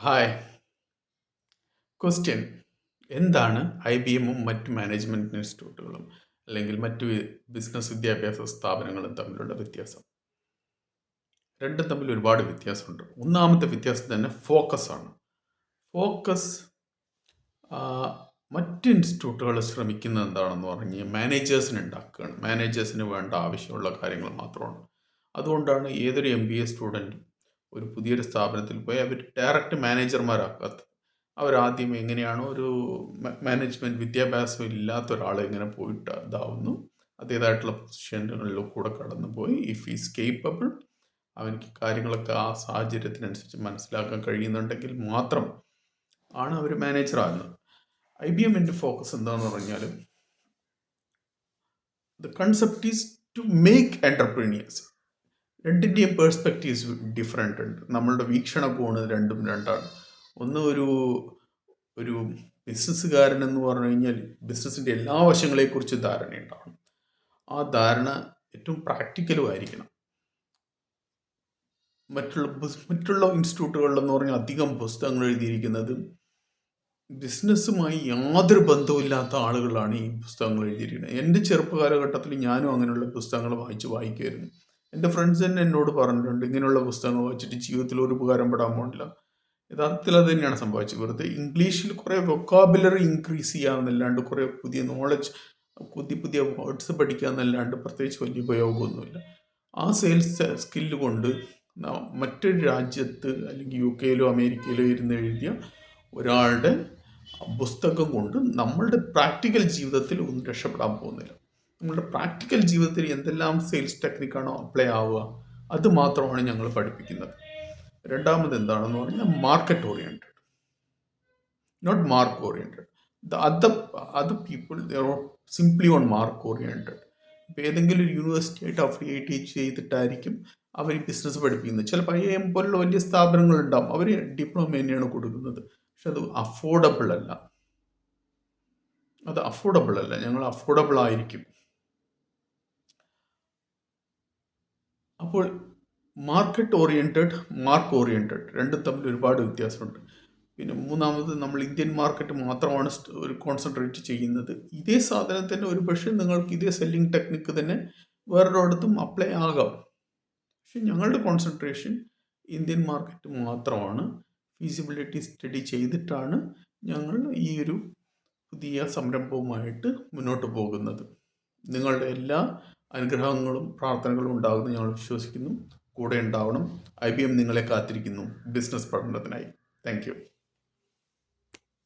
Hi question എന്താണ് I B എമ്മും മറ്റ് മാനേജ്മെന്റ് ഇൻസ്റ്റിറ്റ്യൂട്ടുകളും അല്ലെങ്കിൽ മറ്റ് ബിസിനസ് വിദ്യാഭ്യാസ സ്ഥാപനങ്ങളും തമ്മിലുള്ള വ്യത്യാസം? രണ്ടും തമ്മിൽ ഒരുപാട് വ്യത്യാസമുണ്ട്. ഒന്നാമത്തെ വ്യത്യാസം തന്നെ ഫോക്കസ് ആണ്. ഫോക്കസ് മറ്റ് ഇൻസ്റ്റിറ്റ്യൂട്ടുകൾ ശ്രമിക്കുന്നത് എന്താണെന്ന് പറഞ്ഞ് മാനേജേഴ്സിന് ഉണ്ടാക്കുകയാണ്. മാനേജേഴ്സിന് വേണ്ട ആവശ്യമുള്ള കാര്യങ്ങൾ മാത്രമാണ്. അതുകൊണ്ടാണ് ഏതൊരു എം ബി എ സ്റ്റുഡന്റും ഒരു പുതിയൊരു സ്ഥാപനത്തിൽ പോയി അവർ ഡയറക്റ്റ് മാനേജർമാരാക്കാത്തത് അവരാദ്യം എങ്ങനെയാണോ ഒരു മാനേജ്മെന്റ് വിദ്യാഭ്യാസം ഇല്ലാത്ത ഒരാൾ എങ്ങനെ പോയിട്ട് ഇതാവുന്നു. അതേതായിട്ടുള്ള പൊസിഷനുകളിൽ കൂടെ കടന്നു പോയി ഇഫ് ഈസ് കേപ്പബിൾ അവനിക്ക് കാര്യങ്ങളൊക്കെ ആ സാഹചര്യത്തിനനുസരിച്ച് മനസ്സിലാക്കാൻ കഴിയുന്നുണ്ടെങ്കിൽ മാത്രം ആണ് അവർ മാനേജർ ആകുന്നത്. ഐ ബി എമ്മിന്റെ ഫോക്കസ് എന്താണെന്ന് പറഞ്ഞാൽ the concept is to make entrepreneurs രണ്ടിന്റെയും പേഴ്സ്പെക്റ്റീവ്സ് ഡിഫറെന്റ് ഉണ്ട്. നമ്മളുടെ വീക്ഷണകോണ് രണ്ടും രണ്ടാണ്. ഒന്ന് ഒരു ഒരു ബിസിനസ്സുകാരൻ എന്ന് പറഞ്ഞു കഴിഞ്ഞാൽ ബിസിനസ്സിന്റെ എല്ലാ വശങ്ങളെക്കുറിച്ച് ധാരണയുണ്ടാവണം ആ ധാരണ ഏറ്റവും പ്രാക്ടിക്കലും ആയിരിക്കണം. മറ്റുള്ള മറ്റുള്ള ഇൻസ്റ്റിറ്റ്യൂട്ടുകളിലെന്ന് പറഞ്ഞാൽ അധികം പുസ്തകങ്ങൾ എഴുതിയിരിക്കുന്നത് ബിസിനസ്സുമായി യാതൊരു ബന്ധവുമില്ലാത്ത ആളുകളാണ് ഈ പുസ്തകങ്ങൾ എഴുതിയിരിക്കുന്നത്. എന്റെ ചെറുപ്പകാലഘട്ടത്തിൽ ഞാനും അങ്ങനെയുള്ള പുസ്തകങ്ങൾ വായിച്ച് വായിക്കുമായിരുന്നു. എന്റെ ഫ്രണ്ട്സ് തന്നെ എന്നോട് പറഞ്ഞിട്ടുണ്ട് ഇങ്ങനെയുള്ള പുസ്തകങ്ങൾ വായിച്ചിട്ട് ജീവിതത്തിൽ ഒരു ഉപകാരം പെടാൻ പോകുന്നില്ല യഥാർത്ഥത്തിൽ അത് തന്നെയാണ് സംഭവിച്ചത്. വെറുതെ ഇംഗ്ലീഷിൽ കുറേ വൊക്കാബുലറി ഇൻക്രീസ് ചെയ്യാമെന്നല്ലാണ്ട് കുറേ പുതിയ നോളജ് പുതിയ പുതിയ വേർഡ്സ് പഠിക്കുക എന്നല്ലാണ്ട് പ്രത്യേകിച്ച് വലിയ ഉപയോഗമൊന്നുമില്ല. ആ സെയിൽസ് സ്കില്ല് കൊണ്ട് മറ്റൊരു രാജ്യത്ത് അല്ലെങ്കിൽ യു കെയിലോ അമേരിക്കയിലോ ഇരുന്ന് എഴുതിയ ഒരാളുടെ പുസ്തകം കൊണ്ട് നമ്മളുടെ പ്രാക്ടിക്കൽ ജീവിതത്തിൽ ഒന്നും രക്ഷപ്പെടാൻ പോകുന്നില്ല. നമ്മളുടെ പ്രാക്ടിക്കൽ ജീവിതത്തിൽ എന്തെല്ലാം സെയിൽസ് ടെക്നിക്കാണോ അപ്ലൈ ആവുക അത് മാത്രമാണ് ഞങ്ങൾ പഠിപ്പിക്കുന്നത്. രണ്ടാമത് എന്താണെന്ന് പറഞ്ഞാൽ market oriented not mark oriented the other other people simply on mark oriented ഇപ്പോൾ ഏതെങ്കിലും ഒരു യൂണിവേഴ്സിറ്റി ആയിട്ട് അഫിലിയേറ്റ് ചെയ്തിട്ടായിരിക്കും അവർ ബിസിനസ് പഠിപ്പിക്കുന്നത്. ചിലപ്പോൾ ഐ എം പോലുള്ള വലിയ സ്ഥാപനങ്ങൾ ഉണ്ടാവും അവർ ഡിപ്ലോമ തന്നെയാണ് കൊടുക്കുന്നത്. പക്ഷെ അത് അഫോർഡബിൾ അല്ല. അത് അഫോർഡബിൾ അല്ല. ഞങ്ങൾ അഫോർഡബിൾ ആയിരിക്കും. അപ്പോൾ മാർക്കറ്റ് ഓറിയന്റഡ് മാർക്ക് ഓറിയന്റഡ് രണ്ടും തമ്മിൽ ഒരുപാട് വ്യത്യാസമുണ്ട്. പിന്നെ മൂന്നാമത് നമ്മൾ ഇന്ത്യൻ മാർക്കറ്റ് മാത്രമാണ് ഒരു കോൺസെൻട്രേറ്റ് ചെയ്യുന്നത്. ഇതേ സാധനം തന്നെ ഒരു പക്ഷേ നിങ്ങൾക്ക് ഇതേ സെല്ലിംഗ് ടെക്നിക്ക് തന്നെ വേറൊരിടത്തും അപ്ലൈ ആകാം. പക്ഷെ ഞങ്ങളുടെ കോൺസെൻട്രേഷൻ ഇന്ത്യൻ മാർക്കറ്റ് മാത്രമാണ്. ഫീസിബിലിറ്റി സ്റ്റഡി ചെയ്തിട്ടാണ് ഞങ്ങൾ ഈ ഒരു പുതിയ സംരംഭവുമായിട്ട് മുന്നോട്ട് പോകുന്നത്. നിങ്ങളുടെ എല്ലാ അനുഗ്രഹങ്ങളും പ്രാർത്ഥനകളും ഉണ്ടാകുമെന്ന് ഞങ്ങൾ വിശ്വസിക്കുന്നു. കൂടെ ഉണ്ടാവണം. ഐ ബി എം നിങ്ങളെ കാത്തിരിക്കുന്നു. ബിസിനസ് പഠനത്തിനായി. താങ്ക്